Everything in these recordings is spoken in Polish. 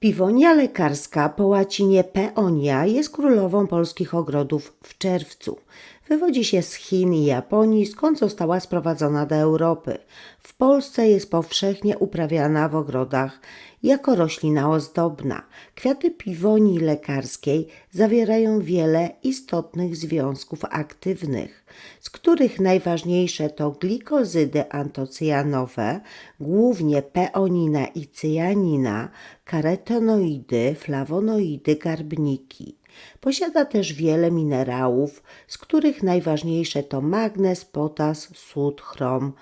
Piwonia lekarska po łacinie peonia jest królową polskich ogrodów w czerwcu. Wywodzi się z Chin i Japonii, skąd została sprowadzona do Europy. W Polsce jest powszechnie uprawiana w ogrodach jako roślina ozdobna. Kwiaty piwonii lekarskiej zawierają wiele istotnych związków aktywnych, z których najważniejsze to glikozydy antocyjanowe, głównie peonina i cyjanina, karotenoidy, flawonoidy, garbniki. Posiada też wiele minerałów, z których najważniejsze to magnez, potas, sód, chrom,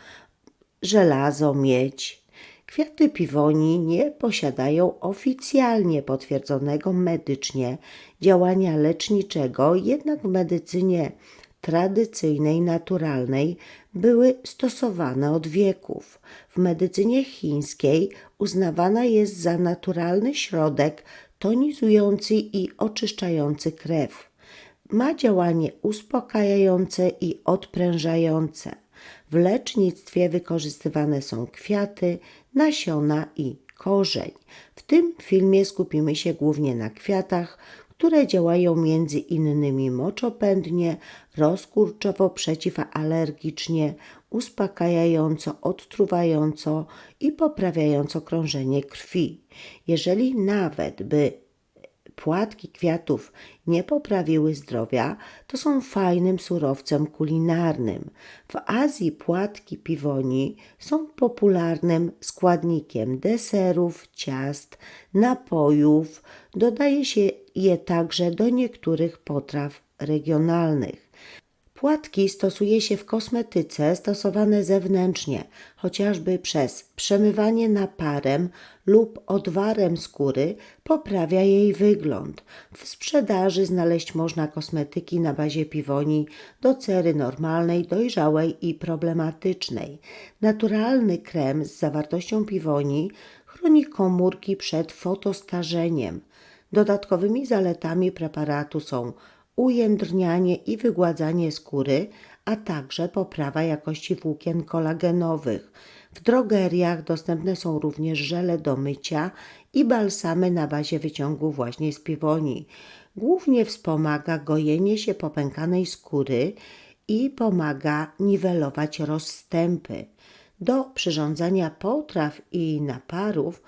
żelazo, miedź. Kwiaty piwonii nie posiadają oficjalnie potwierdzonego medycznie działania leczniczego, jednak w medycynie tradycyjnej, naturalnej były stosowane od wieków. W medycynie chińskiej uznawana jest za naturalny środek tonizujący i oczyszczający krew. Ma działanie uspokajające i odprężające. W lecznictwie wykorzystywane są kwiaty, nasiona i korzeń. W tym filmie skupimy się głównie na kwiatach, które działają między innymi moczopędnie, rozkurczowo przeciwalergicznie, uspokajająco, odtruwająco i poprawiająco krążenie krwi. Jeżeli nawet by płatki kwiatów nie poprawiły zdrowia, to są fajnym surowcem kulinarnym. W Azji płatki piwoni są popularnym składnikiem deserów, ciast, napojów. Dodaje się je także do niektórych potraw regionalnych. Płatki stosuje się w kosmetyce stosowane zewnętrznie, chociażby przez przemywanie naparem lub odwarem skóry poprawia jej wygląd. W sprzedaży znaleźć można kosmetyki na bazie piwoni do cery normalnej, dojrzałej i problematycznej. Naturalny krem z zawartością piwoni chroni komórki przed fotostarzeniem. Dodatkowymi zaletami preparatu są ujędrnianie i wygładzanie skóry, a także poprawa jakości włókien kolagenowych. W drogeriach dostępne są również żele do mycia i balsamy na bazie wyciągu właśnie z piwoni. Głównie wspomaga gojenie się popękanej skóry i pomaga niwelować rozstępy. Do przyrządzania potraw i naparów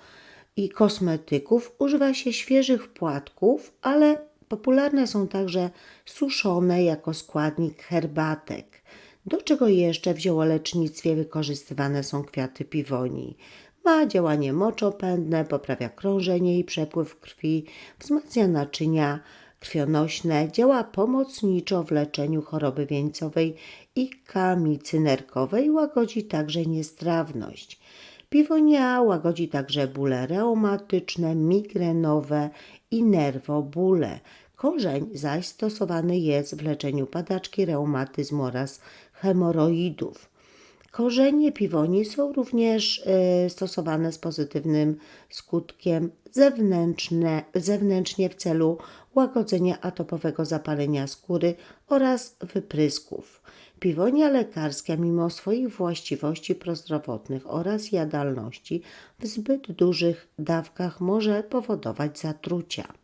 i kosmetyków używa się świeżych płatków, ale Popularne są także suszone jako składnik herbatek. Do czego jeszcze w ziołolecznictwie wykorzystywane są kwiaty piwonii? Ma działanie moczopędne, poprawia krążenie i przepływ krwi, wzmacnia naczynia krwionośne, działa pomocniczo w leczeniu choroby wieńcowej i kamicy nerkowej, łagodzi także niestrawność. Piwonia łagodzi także bóle reumatyczne, migrenowe i nerwobóle. Korzeń zaś stosowany jest w leczeniu padaczki, reumatyzmu oraz hemoroidów. Korzenie piwoni są również y, stosowane z pozytywnym skutkiem zewnętrzne, zewnętrznie w celu łagodzenia atopowego zapalenia skóry oraz wyprysków. Piwonia lekarska, mimo swoich właściwości prozdrowotnych oraz jadalności, w zbyt dużych dawkach może powodować zatrucia.